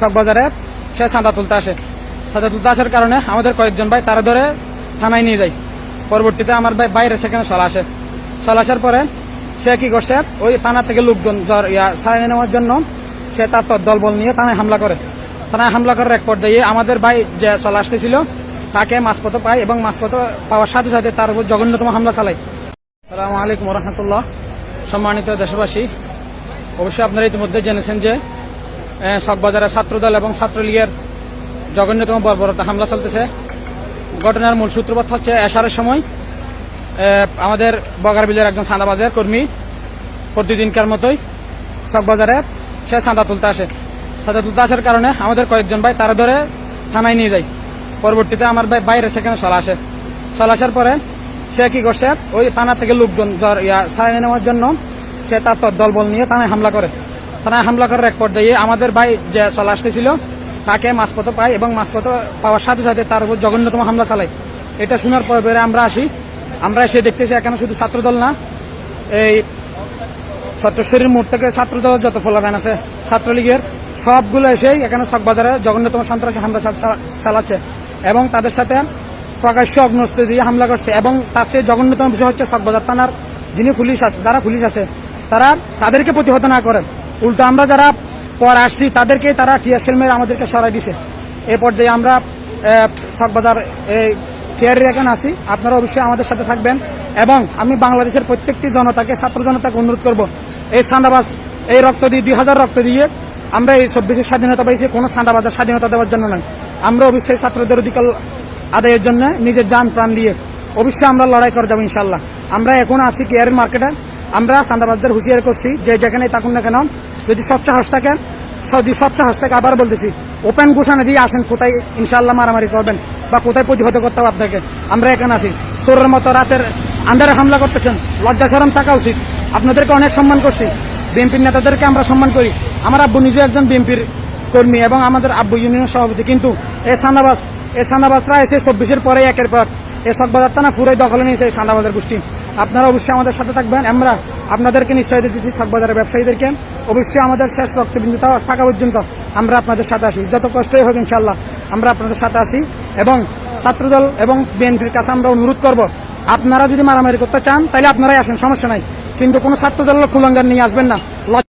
চকবাজারে সে চাঁদা তুলতে আসে। চাঁদা তুলতে আসার কারণে আমাদের কয়েকজন ভাই তারা ধরে থানায় নিয়ে যায়। পরবর্তীতে আমার ভাই বাইরে সেখানে চলে আসে। চলে আসার পরে সে কি করছে, ওই থানা থেকে লোকজন সারিয়ে নেওয়ার জন্য সে তার দলবল নিয়ে থানায় হামলা করে। থানায় হামলা করার এক পর্যায়ে আমাদের ভাই যে চলে আসতেছিল, তাকে মাঝপথ পায় এবং মাঝপথ পাওয়ার সাথে সাথে তার উপর জঘন্যতম হামলা চালায়। সালামু আলাইকুম রহমতুল্লাহ। সম্মানিত দেশবাসী, অবশ্যই আপনারা ইতিমধ্যে জেনেছেন যে শখবাজারে ছাত্রদল এবং ছাত্রলীগের জঘন্যতম বর্বরতা হামলা চলতেছে। ঘটনার মূল সূত্রপাত হচ্ছে এশারের সময়। আমাদের বগারবিলের একজন চাঁদাবাজের কর্মী প্রতিদিনকার মতোই চকবাজারে সে চাঁদা তুলতে আসে। চাঁদা তুলতে আসার কারণে আমাদের কয়েকজন ভাই তারা ধরে থানায় নিয়ে যায়। পরবর্তীতে আমার ভাই বাইরে সেখানে চলে আসে। চলে আসার পরে সে কি করছে? ওই থানা থেকে লোকজন সারিয়ে নেওয়ার জন্য সে তর দলবল নিয়ে থানায় হামলা করে। থানায় হামলা করার এক পর্যায়ে আমাদের ভাই যে চলে আসতেছিল, তাকে মাঝপথ পায় এবং মাঝপথ পাওয়ার সাথে সাথে তার উপর জঘন্যতম হামলা চালায়। এটা শোনার পর আমরা আসি। আমরা এসে দেখতেছি এখানে শুধু ছাত্রদল না, এই ছাত্রশরীর মোড় থেকে ছাত্রদল যত ফলাফ্যান আছে, ছাত্রলীগের সবগুলো এসেই এখানে চকবাজারে জঘন্যতম সন্ত্রাসী হামলা চালাচ্ছে এবং তাদের সাথে প্রকাশ্য অগ্নস্ত্র দিয়ে হামলা করছে এবং তার চেয়ে জঘন্যতম বিষয় হচ্ছে চকবাজার থানার যিনি পুলিশ আছে যারা পুলিশ আছে, তারা তাদেরকে প্রতিহত না করে। উল্টো আমরা যারা পর আসছি, তাদেরকে তারা টিয়ারশেল মেরে আমাদেরকে সরাই দিছে। এ পর্যায়ে আমরা চকবাজার কেয়ারের এখানে আসি আপনারা অবশ্যই আমাদের সাথে থাকবেন এবং আমি বাংলাদেশের প্রত্যেকটি জনতাকে, ছাত্র জনতাকে অনুরোধ করব, এই সান্দাবাজ, এই রক্ত দিয়ে, দুই হাজার রক্ত দিয়ে আমরা এই চব্বিশের স্বাধীনতা পাইছি, কোনো সান্দাবাজার স্বাধীনতা দেওয়ার জন্য নয়। আমরা অবশ্যই ছাত্রদের অধিকার আদায়ের জন্য নিজের যান প্রাণ দিয়ে অবশ্যই আমরা লড়াই করে যাব ইনশাল্লাহ আমরা এখন আছি কেয়ারের মার্কেটে। আমরা সান্দাবাজদের হুঁশিয়ার করছি, যে যেখানে থাকুন না কেন যদি সব সাহস থাকে যদি সব সাহস থাকে, আবার বলতেছি ওপেন ঘোষণা দিয়ে আসেন, কোথায় ইনশাল্লাহ মারামারি করবেন বা কোথায় প্রতিহত করতে হবে আপনাকে। আমরা এখানে আছি। চোরের মতো রাতের আন্ধারে হামলা করতেছেন, লজ্জা সরম থাকা উচিত। আপনাদেরকে অনেক সম্মান করছি। বিএনপির নেতাদেরকে আমরা সম্মান করি। আমার আব্বু নিজে একজন বিএনপির কর্মী এবং আমাদের আব্বু ইউনিয়নের সভাপতি। কিন্তু এ সান্দাবাস এই সান্দাবাসরা এসে চব্বিশের পরে একের পর এ সকবাজার থানা ফুরাই দখলে নিয়েছে এই সান্দাবাজার গোষ্ঠী। আপনারা অবশ্যই আমাদের সাথে থাকবেন। আমরা আপনাদেরকে নিশ্চয় দিচ্ছি সকবাজারের ব্যবসায়ীদেরকে। অবশ্যই আমাদের শেষ রক্তবিন্দু থাকা পর্যন্ত আমরা আপনাদের সাথে আসি যত কষ্টই হোক ইনশাল্লাহ আমরা আপনাদের সাথে আসি এবং ছাত্রদল এবং বিএনপির কাছে আমরা অনুরোধ করব, আপনারা যদি মারামারি করতে চান, তাহলে আপনারাই আসেন, সমস্যা নাই। কিন্তু কোনো ছাত্রদল খুলঙ্গার নিয়ে আসবেন না।